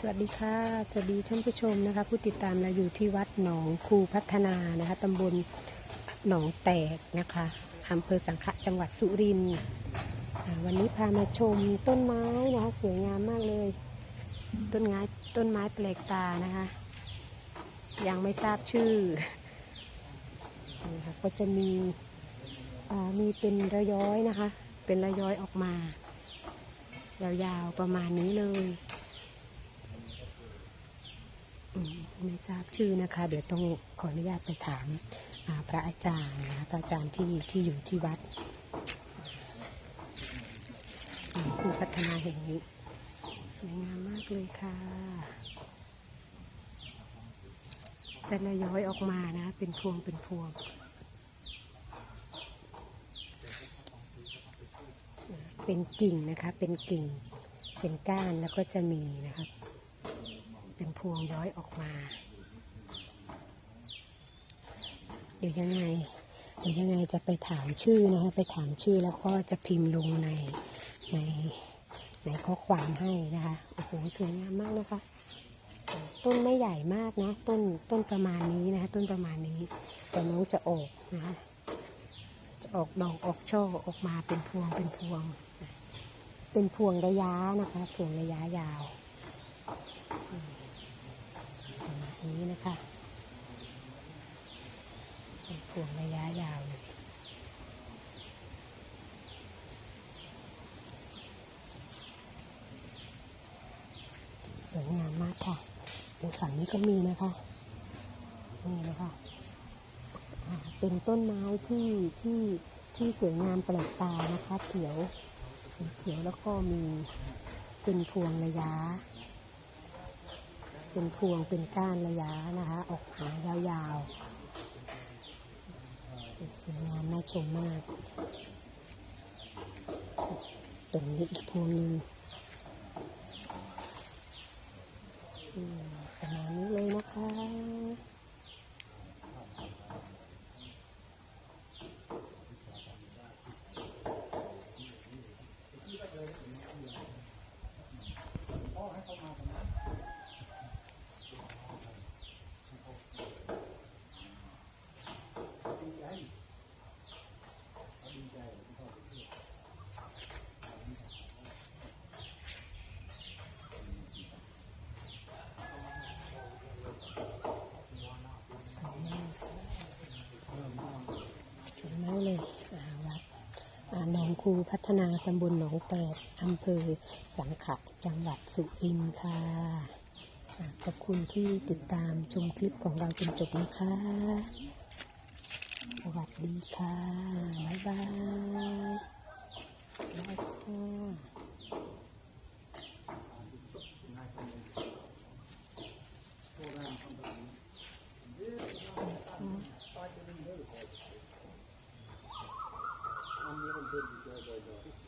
สวัสดีค่ะ สวัสดีท่านผู้ชมนะคะ ผู้ติดตามเราอยู่ที่วัดหนองคูพัฒนานะคะตำบลหนองแตกนะคะอำเภอสังขะจังหวัดสุรินทร์วันนี้พามาชมต้นไม้นะคะสวยงามมากเลย ต้นไม้ต้นไม้แปลกตานะคะ ยังไม่ทราบชื่อนะคะก็จะมีมีเป็นระย้อยนะคะ เป็นระย้อยออกมายาวๆประมาณนี้เลย ไม่ทราบชื่อนะคะ เดี๋ยวต้องขออนุญาตไปถามาพระอาจารย์นะพระอาจารย์ที่ที่อยู่ที่วัดผู้พัฒนาแห่งนี้สวยงามมากเลยค่ะจะระย้อยออกมานะ เป็นพวงเป็นพวงเป็นกิ่งนะคะ เป็นกิ่ง เป็นก้านแล้วก็จะมีนะคะ เป็นพวงย้อยออกมา เดี๋ยวยังไง เดี๋ยวยังไงจะไปถามชื่อนะคะไปถามชื่อแล้วก็จะพิมพ์ลงในในในข้อความให้นะคะ โอ้โหสวยงามมากนะคะ ต้นไม่ใหญ่มากนะต้นต้นประมาณนี้นะคะต้นประมาณนี้ แต่น้องจะออกนะคะจะออกดอกออกช่อออกมาเป็นพวงเป็นพวง เป็นพวงระยะนะคะพวงระยะยาวประมาณ นี้นะคะเป็นพวงระยะยาวเลยสวยงามมากค่ะในฝั่งนี้ก็มีนะคะ นี่นะคะอ่าเป็นต้นไม้ที่ที่ที่สวยงามแปลกตานะคะ เขียว สีเขียวแล้วก็มีเป็นพวงระยะ เป็นพวงเป็นก้านระยะนะคะ ออกหายาวๆสวยงามน่าชมมากตรงนี้อีกพวงหนึ่งประมาณนี้เลยนะคะ สวยมากสวยมากเลยอ่าวัดอ่า หนองคูพัฒนาตำบลหนองแปดอำเภอสังขะจังหวัดสุรินทร์ค่ะขอบคุณที่ติดตามชมคลิปของเราจนจบนะคะ สวัสดีค่ะ บ๊ายบาย could be dead right now.